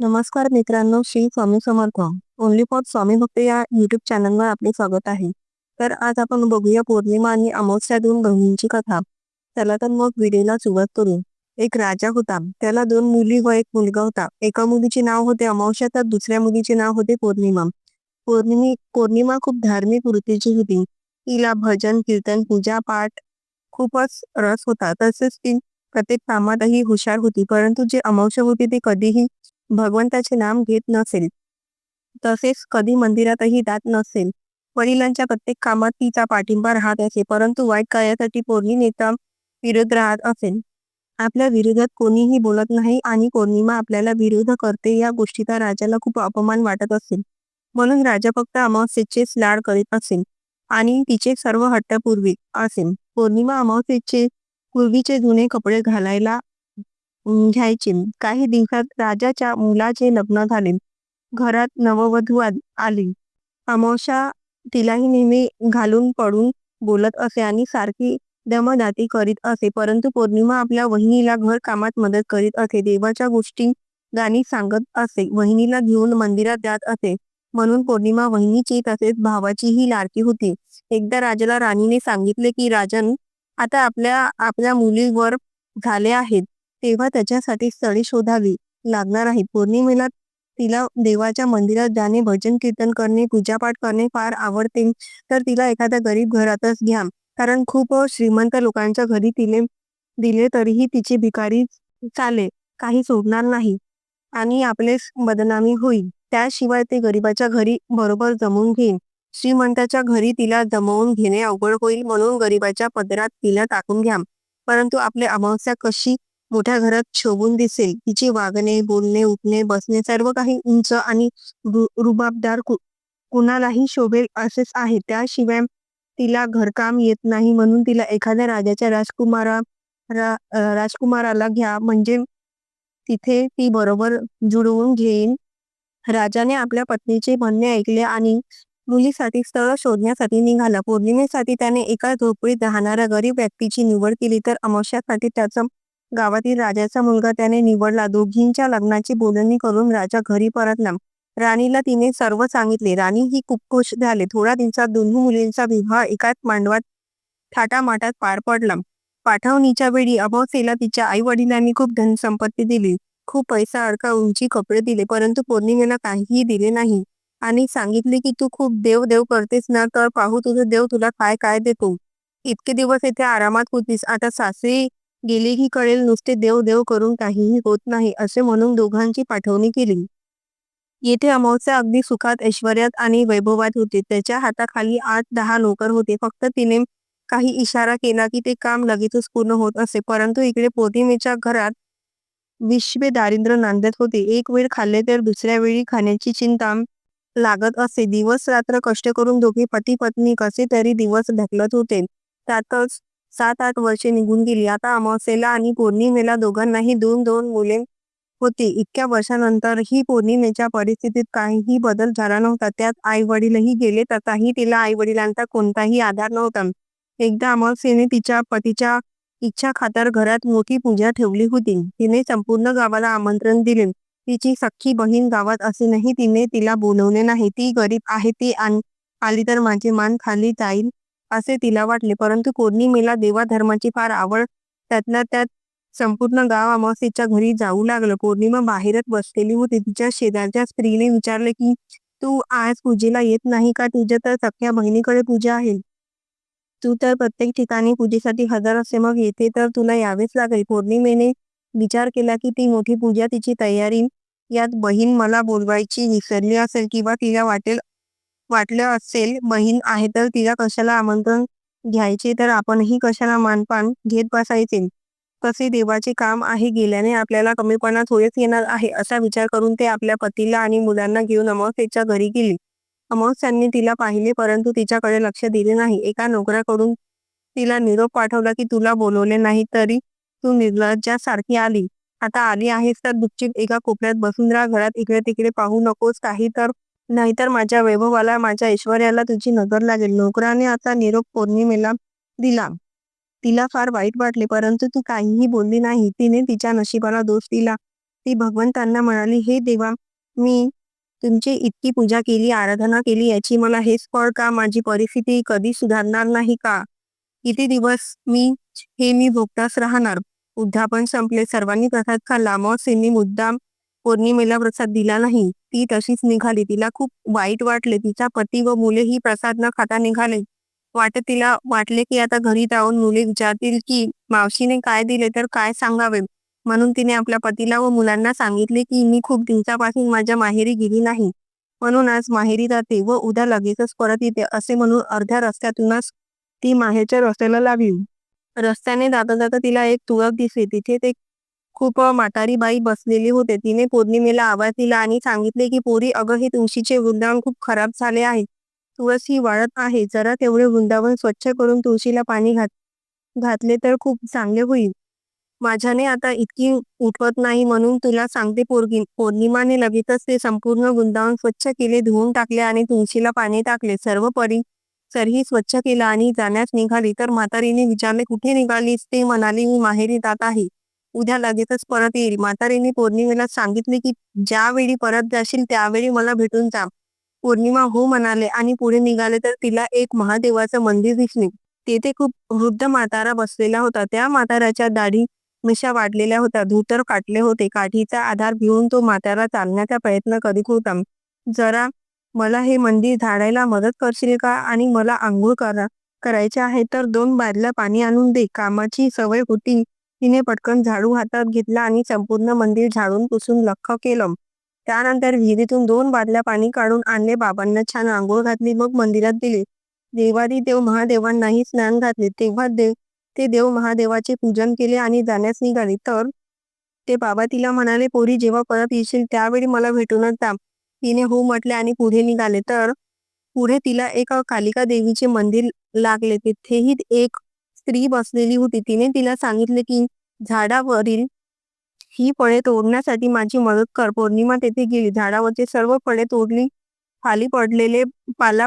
नमस्कार मित्रांनो Shri Swami Samarth. Only for Swami भक्त या युट्यूब चॅनलवर आपले स्वागत आहे. तर आज आपण बघूया पौर्णिमा आणि अमावस्या दोन बहिणींची कथा. चला तर मग व्हिडिओला सुरुवात करू. एक राजा होता. त्याला दोन मुली व एक मुलगा होता. एका मुलीचे नाव होते अमावस्या तर दुसऱ्या मुलीचे नाव होते पौर्णिमा. पौर्णिमी पौर्णिमा खूप धार्मिक वृत्तीची होती. तिला भजन कीर्तन पूजा पाठ खूपच रस होता. तसेच ती प्रत्येक कामातही हुशार होती. परंतु जे अमावस्या होती ते कधीही भगवंताचे नाम घेत नसेल. तसेच कधी मंदिरातही जात नसेल. वडिलांच्या प्रत्येक कामात तिचा पाठिंबा राहत असे परंतु वाईट कार्यासाठी पौर्णिमेचा विरोध राहत असेल. आपल्या विरोधात कोणीही बोलत नाही आणि पौर्णिमा आपल्याला विरोध करते या गोष्टीचा राजाला खूप अपमान वाटत असेल. म्हणून राजा फक्त अमावस्येचेच लाड करीत असेल आणि तिचे सर्व हट्टपूर्वी असेल. पौर्णिमा अमावस्येचे पूर्वीचे जुने कपडे घालायला घ्यायचे. काही दिवसात राजाच्या मुलाचे लग्न झाले. घरात नववधू आली. अमावश्या तिलाही नेहमी घालून पडून बोलत असे आणि सारखी दमदाती करीत असे. परंतु पौर्णिमा आपल्या वहिनीला घर कामात मदत करीत असे. देवाच्या गोष्टी गाणी सांगत असे. वहिनीला घेऊन मंदिरात जात असे. म्हणून पौर्णिमा वहिनीची तसेच भावाचीही लाडकी होती. एकदा राजाला राणीने सांगितले की राजन आता आपल्या आपल्या मुलीवर झाले आहेत. तेव्हा त्याच्यासाठी स्थळे शोधावी लागणार आहे. पौर्णिमेला तिला देवाच्या मंदिरात जाणे भजन कीर्तन करणे पूजापाठ करणे फार आवडते. तर तिला एखाद्या गरीब घरातच घ्या. कारण खूप श्रीमंत लोकांच्या घरी तिने दिले तरीही तिची भिकारी चाले. काही सोडणार नाही. आणि आपले बदनामी होईल. त्याशिवाय ते गरीबाच्या घरी बरोबर जमवून घेईन श्रीमंताच्या घरी तिला जमवून घेणे अवघड होईल म्हणून गरीबाच्या पदरात तिला टाकून घ्या. परंतु आपले अमावस्या कशी मोठ्या घरात शोभून दिसेल. तिचे वागणे बोलणे उठणे बसणे सर्व काही उंच आणि रुबाबदार कुणालाही शोभेल असेच आहे. त्याशिवाय तिला घरकाम येत नाही म्हणून तिला एखाद्या राजाच्या राजकुमारा रा, राजकुमाराला घ्या. म्हणजे तिथे ती बरोबर जुळवून घेईन. राजाने आपल्या पत्नीचे म्हणणे ऐकले आणि मुलीसाठी स्थळ शोधण्यासाठी निघाला. पौर्णिमेसाठी त्याने एका झोपडीत राहणाऱ्या गरीब व्यक्तीची निवड केली. तर अमावस्यासाठी त्याचं गावातील राजाचा मुलगा त्याने निवडला. दोघींच्या लग्नाची बोलणी करून राजा घरी परतला. राणीला तिने सर्व सांगितले. राणी ही खूप खुश झाले. थोड्या दिवसात दोन्ही मुलींचा विवाह एकाच मांडवात थाटामाटात पार पडला. पाठवणीच्या वेळी अभवसेला तिच्या आई वडिलांनी खूप धनसंपत्ती दिली. खूप पैसा अडका उंची कपडे दिले. परंतु पौर्णिमेला काहीही दिले नाही. आणि सांगितले की तू खूप देव देव करतेस ना तर पाहू तुझं देव तुला काय काय देतो. इतके दिवस येथे आरामात होतीस. आता सासरी गेलेही की कळेल नुसते देव देव करून काहीही होत नाही असे म्हणून दोघांची पाठवणी केली. येथे अमावस्या अगदी सुखात ऐश्वर्यात आणि वैभवात होते. त्याच्या हाताखाली आठ दहा नोकर होते. फक्त तिने काही इशारा केला की ते काम लगेचच पूर्ण होत असे. परंतु इकडे पौर्णिमेच्या घरात विश्वे दारिद्र्य नांदत होते. एक वेळ खाल्ले तर दुसऱ्या वेळी खाण्याची चिंता लागत असे. दिवस रात्र कष्ट करून दोघे पती पत्नी कसे तरी दिवस ढकलत होते. त्यातच सात आठ वर्षे निघून गेली. आता अमावस्येला आणि पौर्णिमेला दोघांनाही दोन दोन मुले होती. इतक्या वर्षानंतर ही पौर्णिमेच्या परिस्थितीत काहीही बदल झाला नव्हता. त्यात आई वडीलही गेले. तसाही तिला आई वडिलांचा कोणताही आधार नव्हता. एकदा अमावस्येने तिच्या पतीच्या इच्छा खातर घरात मोठी पूजा ठेवली होती. तिने संपूर्ण गावाला आमंत्रण दिले. तिची सख्खी बहीण गावात असूनही तिने तिला बोलवले नाही. ती गरीब आहे. ती आली तर माझे मान खाली जाईल. असे तिला वाटले. परंतु पौर्णिमेला देवा धर्माची फार आवड त्यातल्या त्यात संपूर्ण गाव अमावस्येच्या घरी जाऊ लागलं. पौर्णिमा बाहेरच बसलेली होती. तिच्या शेजारच्या स्त्रीने विचारले की तू आज पूजेला येत नाही का? तुझ्या तर सख्या बहिणीकडे पूजा आहे. तू तर प्रत्येक ठिकाणी पूजेसाठी हजर असे मग येथे तर तुला यावेच लागेल. पौर्णिमेने विचार केला की ती मोठी पूजा तिची तयारी यात बहीण मला बोलवायची विसरली असेल किंवा तिला वाटेल वाटलं असेल बहीण आहे तर तिला कशाला आमंत्रण घ्यायचे? तर आपणही कशाला मानपान घेत बसायचे? कसे देवाचे काम आहे गेल्याने आपल्याला कमीपणा थोडेच येणार आहे असा विचार करून ते आपल्या पतीला आणि मुलांना घेऊन अमावस्येच्या घरी गेली. अमावस्यांनी तिला पाहिले परंतु तिच्याकडे लक्ष दिले नाही. एका नोकराकडून तिला निरोप पाठवला की तुला बोलवले नाही तरी तू निर्लज्जासारखी आली. आता आली आहेस तर दुःखित एका कोपऱ्यात बसून राहा. घरात इकडे तिकडे पाहू नकोस. काही तर नाहीतर माझ्या वैभवाला माझ्या ऐश्वर्याला तुझी नजर लागेल. नोकराने आता निरोप पौर्णिमेला दिला. तिला फार वाईट वाटले परंतु तू काहीही बोलली नाही. तिने तिच्या नशिबाला दोष दिला. ती भगवंतांना म्हणाली हे देवा मी तुमची इतकी पूजा केली आराधना केली याची मला हेच फळ का? माझी परिस्थिती कधी सुधारणार नाही का? किती दिवस मी हे मी भोगताच राहणार? उद्यापन संपले. सर्वांनी प्रसाद खाल्ला. मग सिंनी मुद्दाम पौर्णिमेला प्रसाद दिला नाही. ती तशीच निघाली. तिला खूप वाईट वाटले. तिचा पती व मुलेही प्रसाद न खाता निघाले. वाटत तिला वाटले की आता घरी जाऊन मुले विचारतील की मावशीने काय दिले तर काय सांगावे? म्हणून तिने आपल्या पतीला व मुलांना सांगितले की मी खूप दिवसापासून माझ्या माहेरी गेली नाही. म्हणून आज माहेरी जाते व उद्या लगेचच परत येते असे म्हणून अर्ध्या रस्त्यातूनच ती माहेरच्या रस्त्याला लागली रस्त्याने जाता जाता तिला एक तुळक दिसली. तिथे ते खूप म्हातारी बाई बसलेली होते. तिने पौर्णिमेला आवाज दिला आणि सांगितले की पोरी अगं हे तुळशीचे वृंदावन खूप खराब झाले आहे. तुळस ही वाळत आहे. जरा तेवढे वृंदावन स्वच्छ करून तुळशीला पाणी घात घातले तर खूप चांगले होईल. माझ्याने आता इतकी उठवत नाही म्हणून तुला सांगते पोरगी पौर्णिमाने लगेचच ते संपूर्ण वृंदावन स्वच्छ केले धुवून टाकले आणि तुळशीला पाणी टाकले. सर्व परी सरही स्वच्छ केलं आणि जाण्यास निघाली. तर म्हातारीने विचारले कुठे निघालीस? ते म्हणाली मी माहेरी जात आहे. उद्या लगेचच परत येईल. म्हातारीने पौर्णिमेला सांगितले की ज्यावेळी परत जाशील त्यावेळी मला भेटून जा. पौर्णिमा हो म्हणाले आणि पुढे निघाले तर तिला एक महादेवाचं मंदिर दिसले. तेथे खूप वृद्ध म्हातारा बसलेला होता. त्या म्हाताऱ्याच्या दाढी मिशा वाढलेल्या होत्या. धोतर काटले होते. काठीचा आधार घेऊन तो म्हातारा चालण्याचा प्रयत्न करीत होता. जरा मला हे मंदिर झाडायला मदत करशील का आणि मला आंघोळ करा करायचे आहे तर दोन बादल्या पाणी आणून दे. कामाची सवय होती. तिने पटकन झाडू हातात घेतला आणि संपूर्ण मंदिर झाडून पुसून लख केलं. त्यानंतर विहिरीतून दोन बादल्या पाणी काढून आणले. बाबांना छान आंघोळ घातली मग मंदिरात दिले देवादी देव महादेवांनाही स्नान घातले. तेव्हा देव ते देव महादेवाचे पूजन केले आणि जाण्यास निघाले. तर ते बाबा तिला म्हणाले पोरी जेव्हा परत येशील त्यावेळी मला भेटूनच जा. तिने हो म्हटले आणि पुढे निघाले. तर पुढे तिला एक कालिका देवीचे मंदिर लागले. तिथेही एक स्त्री बसलेली होती. तिने तिला सांगितले की झाडावरील ही फळे तोडण्यासाठी माझी मदत कर. पौर्णिमा तेथे गेली. झाडावरचे सर्व फळे तोडली. खाली पडलेले पाला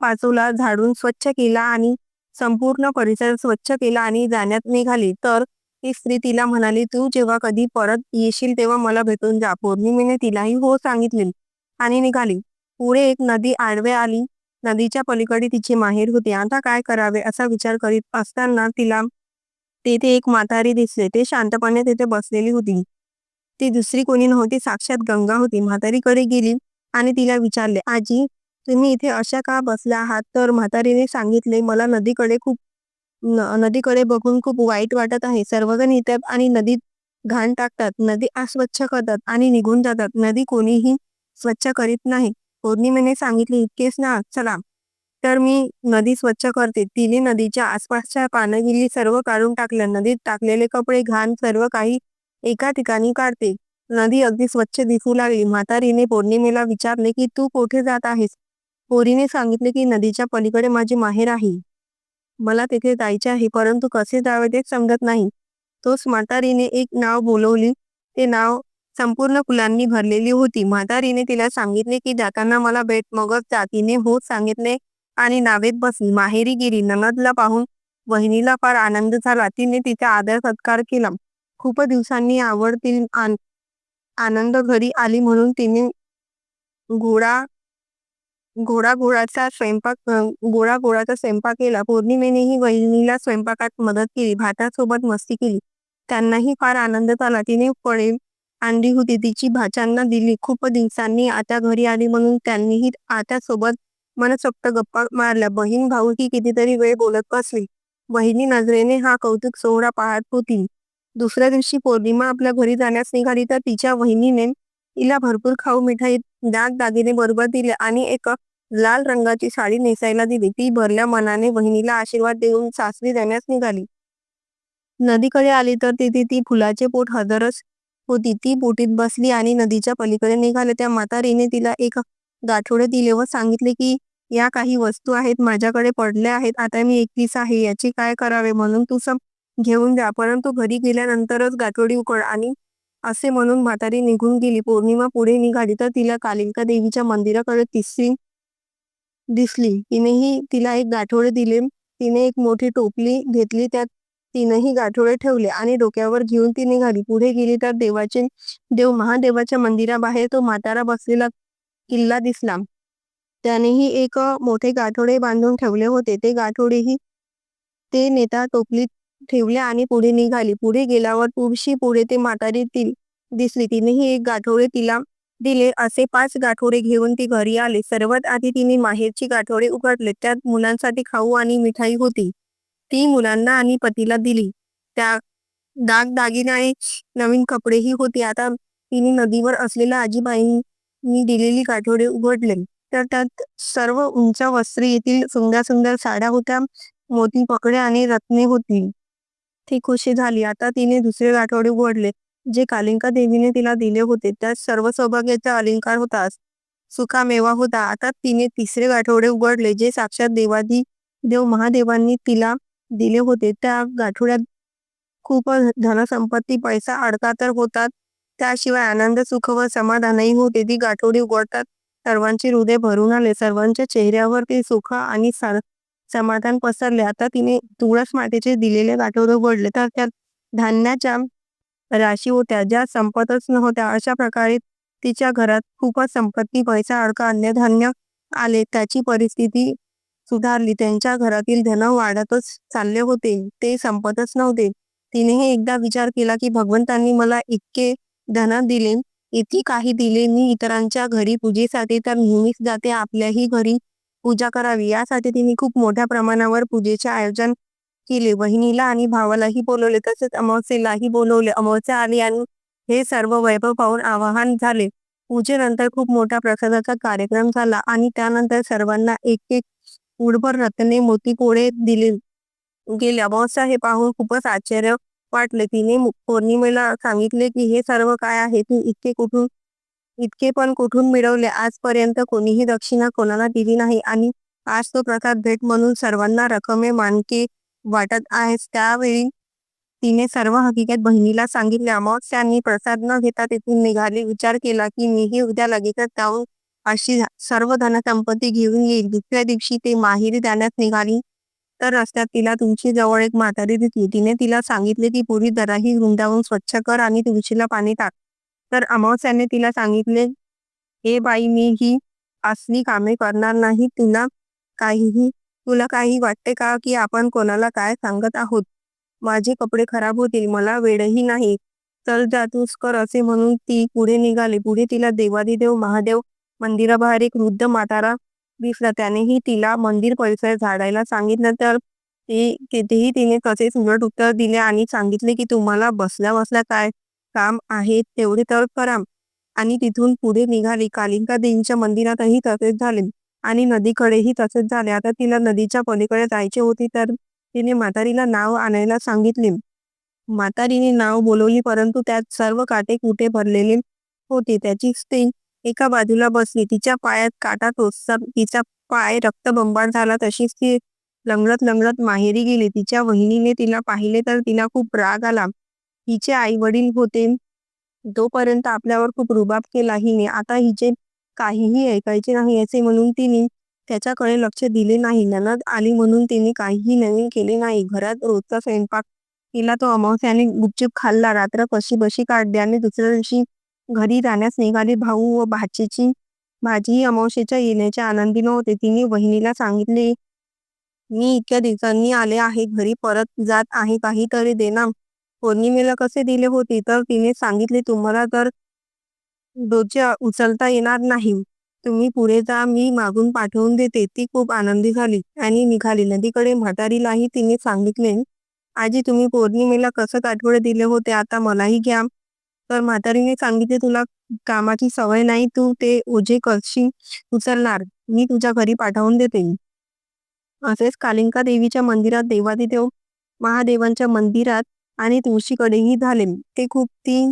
पाचोला झाडून स्वच्छ केला आणि संपूर्ण परिसर स्वच्छ केला आणि जाण्यात निघाली. तर ती स्त्री तिला म्हणाली तू जेव्हा कधी परत येशील तेव्हा मला भेटून जा. पौर्णिमेने तिलाही हो सांगितले आणि निघाली. पुढे एक नदी आडवे आली. नदीच्या पलीकडे तिचे माहेर होते. आता काय करावे असा विचार करीत असताना तिला तेथे एक म्हातारी दिसले. ते शांतपणे तिथे बसलेली होती. ती दुसरी कोणी नव्हती साक्षात गंगा होती. म्हातारीकडे गेली आणि तिला विचारले आजी तुम्ही इथे अशा का बसला आहात? तर म्हातारीने सांगितले मला नदीकडे खूप नदीकडे बघून खूप वाईट वाटत आहे. सर्वजण येतात आणि नदीत घाण टाकतात. नदी अस्वच्छ करतात आणि निघून जातात. नदी कोणीही स्वच्छ करीत नाही. पौर्णिमेने सांगितले इतकेच ना चला. तर मी नदी स्वच्छ करते. तिने नदीच्या आसपासच्या पानगिरी सर्व काढून टाकल्या. नदीत टाकलेले कपडे घाण सर्व काही एका ठिकाणी काढते. नदी अगदी स्वच्छ दिसू लागली. म्हातारीने पौर्णिमेला विचारले की तू कोठे जात आहेस? पोरीने सांगितले की नदीच्या पलीकडे माझी माहेर आहे. मला तिथे जायचे आहे परंतु कसे जावे तेच समजत नाही. तोच म्हातारीने एक नाव बोलवली. ते नाव संपूर्ण फुलांनी भरलेली होती. म्हातारीने तिला सांगितले की जाताना मला भेट मगच जातीने होत सांगितले आणि नावेत बसली. माहेरी गेली. ननदला पाहून वहिनीला फार आनंद झाला. तिने तिचा आदर सत्कार केला. खूप दिवसांनी आवडतील आनंद घरी आली म्हणून तिने घोडा घोडा घोडाचा स्वयंपाक गोळा गोळाचा स्वयंपाक केला. पौर्णिमेनेही वहिनीला स्वयंपाकात मदत केली. भातासोबत मस्ती केली. त्यांनाही फार आनंद झाला. तिने फळे आणली होती. तिची भाच्यांना दिली. खूप दिवसांनी आता घरी आली म्हणून त्यांनीही आता सोबत मनसोक्त गप्पा मारल्या. बहीण भाऊ ही कितीतरी वेळ बोलत बसली. बहिणी नजरेने हा कौतुक सोहळा पाहत होती. दुसऱ्या दिवशी पौर्णिमा आपल्या घरी जाण्यास निघाली तर तिच्या वहिनीने तिला भरपूर खाऊ मिठाई दाग दागिने बरोबर दिले आणि एक लाल रंगाची साडी नेसायला दिली. ती भरल्या मनाने बहिणीला आशीर्वाद देऊन सासरी जाण्यास निघाली. नदीकडे आली तर तिथे ती फुलाचे पोट हजरच होती. ती बोटीत बसली आणि नदीच्या पलीकडे निघाले. त्या म्हातारीने तिला एक गाठोडे दिले व सांगितले की या काही वस्तू आहेत माझ्याकडे पडल्या आहेत. आता मी एकवीस आहे. याची काय करावे? म्हणून तू सब घेऊन जा. परंतु घरी गेल्यानंतरच गाठोडी उकड आणि असे म्हणून म्हातारी निघून गेली. पौर्णिमा पुढे निघाली तर तिला कालिका देवीच्या मंदिराकडे तिसरी दिसली. तिनेही तिला एक गाठोडे दिले. तिने एक मोठी टोपली घेतली. त्यात तीनही गाठोडे ठेवले आणि डोक्यावर घेऊन ती निघाली. पुढे गेली तर देवाचे देव महादेवाच्या मंदिराबाहेर तो म्हातारा बसलेला किल्ला दिसला. त्यानेही एक मोठे गाठोडे बांधून ठेवले होते. ते गाठोडेही ते नेता टोपलीत ठेवले आणि पुढे निघाली. पुढे गेल्यावर तुळशी पुढे ते म्हातारी ती दिसली. तिनेही एक गाठोडे तिला दिले. असे पाच गाठोडे घेऊन ती घरी आली. सर्वात आधी तिने माहेरची गाठोडे उघडले. त्यात मुलांसाठी खाऊ आणि मिठाई होती. ती मुलांना आणि पतीला दिली. त्या दाग दागिने नवीन कपडेही होते. आता तिने नदीवर असलेल्या आजीबाईंनी दिलेली काठोडे उघडले. तर त्यात सर्व उंच वस्त्रे येथील सुंदर सुंदर साड्या होत्या. मोती पकडे आणि रत्ने होती. ती खुशी झाली. आता तिने दुसरे गाठोडे उघडले जे कालिंका देवीने तिला दिले होते. त्यात सर्व सौभाग्याचा अलंकार होता. सुखामेवा होता. आता तिने तिसरे गाठोडे उघडले जे साक्षात देवादी देव महादेवांनी तिला दिले होते. त्या गाठोड्यात खूप धनसंपत्ती पैसा अडका तर होतात. त्याशिवाय आनंद सुख व समाधानही होते. ती गाठोडी उघडतात. सर्वांचे हृदय भरून आले. सर्वांच्या चेहऱ्यावर ते सुख आणि समाधान पसरले. आता तिने तुळस मातेचे दिलेले गाठोडे उघडले. तर त्यात धान्याच्या राशी होत्या. ज्या संपतच नव्हत्या. अशा प्रकारे तिच्या घरात खूपच संपत्ती पैसा अडका अन्नधान्य आले. त्याची परिस्थिती सुधारली. त्यांच्या घरातील धन वाढतच चालले होते. ते संपतच नव्हते. तिनेही एकदा विचार केला की भगवंतांनी मला इतके धन दिले इतकी काही दिले मी इतरांच्या घरी पूजेसाठी तर नेहमीच जाते आपल्याही घरी पूजा करावी. यासाठी तिने खूप मोठ्या प्रमाणावर पूजेचे आयोजन केले. बहिणीला आणि भावालाही बोलवले तसेच अमावस्येलाही बोलवले. अमावस्या आली आणि हे सर्व वैभव पाहून आवाहन झाले. पूजेनंतर खूप मोठा प्रसादाचा कार्यक्रम झाला आणि त्यानंतर सर्वांना एक एक उडभर रत्ने मोती कोडे दिले गेले. अमावस्या हे पाहून खूपच आश्चर्य वाटले. तिने पौर्णिमेला सांगितले की हे सर्व काय आहे? तू इतके कुठून इतके पण कुठून मिळवले? आजपर्यंत कोणीही दक्षिणा कोणाला दिली नाही आणि आज तो प्रसाद भेट म्हणून सर्वांना रकमे मानके वाटत आहेस त्यावेळी तिने सर्व हकीकत बहिणीला सांगितले. अमावस्यांनी प्रसाद न घेता तेथून निघाली. विचार केला की मीही उद्या लगेचच जाऊन अशी सर्व धनसंपत्ती घेऊन येईल. दुसऱ्या दिवशी ते माहेरी जाण्यास निघाली. तर रस्त्यात तिला तुमची जवळ एक म्हातारी दिसली. तिने तिला सांगितले की पुरी दराही वृंदावून स्वच्छ कर आणि तुळशीला पाणी टाक. तर अमावस्याने तिला सांगितले हे बाई मी ही असली कामे करणार नाही. तुला काहीही तुला काही वाटते का की आपण कोणाला काय सांगत आहोत? माझे कपडे खराब होतील. मला वेळही नाही. चल जातूस कर असे म्हणून ती पुढे निघाली. पुढे तिला देवादिदेव महादेव मंदिराबाहेर एक वृद्ध म्हातारा दिसला. त्यानेही तिला मंदिर परिसर झाडायला सांगितलं. तर ते तिथेही तिने तसेच उलट उत्तर दिले आणि सांगितले की तुम्हाला बसल्या बसल्या काय काम आहे तेवढे तर करा. आणि तिथून पुढे निघाली. कालिका देवीच्या मंदिरातही तसेच झाले आणि नदीकडेही तसेच झाले. आता तिला नदीच्या पलीकडे जायचे होते तर तिने म्हातारीला नाव आणायला सांगितले. म्हातारीने नाव बोलवली परंतु त्यात सर्व काटे कुठे भरलेले होते? त्याची स्त्री एका बाजूला बसली. तिच्या पायात काटा टोचता तिचा पाय रक्तबंबाळ झाला तशीच ती लंगडत लंगडत माहेरी गेली. तिच्या वहिनीने तिला पाहिले तर तिला खूप राग आला. हिचे आई वडील होते. तोपर्यंत आपल्यावर खूप रुबाब केला हिने. आता हिचे काहीही ऐकायचे नाही असे म्हणून तिने त्याच्याकडे लक्ष दिले नाही. ननद आली म्हणून तिने काहीही नवीन केले नाही. घरात रोजचा स्वयंपाक केला तो अमावस्याने गुपचूप खाल्ला. रात्र कशी बशी काढली आणि दुसऱ्या दिवशी घरी जाण्यास निघाली भाऊ व भाचीची. भाजी अमावशेच्या येण्याच्या आनंदी नव्हते तिने बहिणीला सांगितले मी इतक्या दिवसांनी आले आहे. घरी परत जात आहे. काहीतरी देणार पौर्णिमेला कसे दिले होते? तर तिने सांगितले तुम्हाला तर डोचे उचलता येणार नाही. तुम्ही पुढे जा. मी मागून पाठवून देते. ती खूप आनंदी झाली आणि निघाली. नदीकडे म्हातारीलाही तिने सांगितले आजी तुम्ही पौर्णिमेला कसं आठवडे दिले होते आता मलाही घ्या. तर म्हातारीने सांगितले तुला कामाची सवय नाही तू ते ओझे कशी उचलणार? मी तुझ्या घरी पाठवून देते. असेच कालिंका देवीच्या मंदिरात देवादिदेव महादेवांच्या मंदिरात आणि तुळशीकडेही झाले. ते खूप ती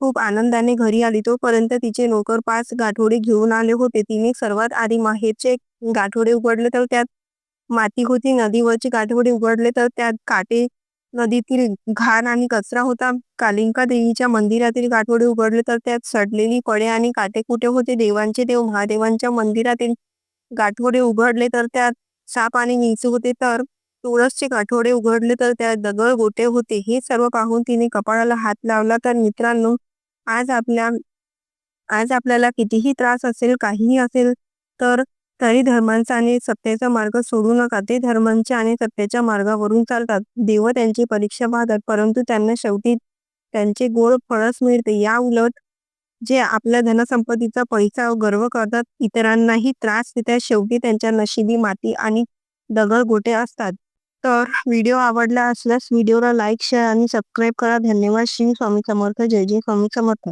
खूप आनंदाने घरी आली. तोपर्यंत तिचे नोकर पाच गाठोडे घेऊन आले होते. तिने सर्वात आधी माहेरचे गाठोडे उघडले तर त्यात माती होती. नदीवरचे गाठोडे उघडले तर त्यात काटे नदीतील घाण आणि कचरा होता. कालिंका देवीच्या मंदिरातील गाठोडे उघडले तर त्यात सडलेली पडे आणि काटे कुठे होते? देवांचे देव महादेवांच्या मंदिरातील गाठोडे उघडले तर त्यात साप आणि विंचू होते. तर तुळसचे गाठोडे उघडले तर त्यात दगड गोटे होते. हे सर्व पाहून तिने कपाळाला हात लावला. तर मित्रांनो आज आपल्या आज आपल्याला कितीही त्रास असेल काहीही असेल तर तरी धर्मांचा आणि सत्तेचा मार्ग सोडू नका. ते धर्मांच्या आणि सत्याच्या मार्गावरून चालतात. देव त्यांची परीक्षा पाहतात परंतु त्यांना शेवटी त्यांचे गोड फळच मिळते. या उलट जे आपल्या धनसंपत्तीचा पैसा गर्व करतात इतरांनाही त्रास देतात शेवटी त्यांच्या नशिबी माती आणि दगड गोटे असतात. तर व्हिडिओ आवडला असल्यास व्हिडिओला लाईक शेअर आणि सबस्क्राईब करा. धन्यवाद. श्री स्वामी समर्थ. जय जय स्वामी समर्थ.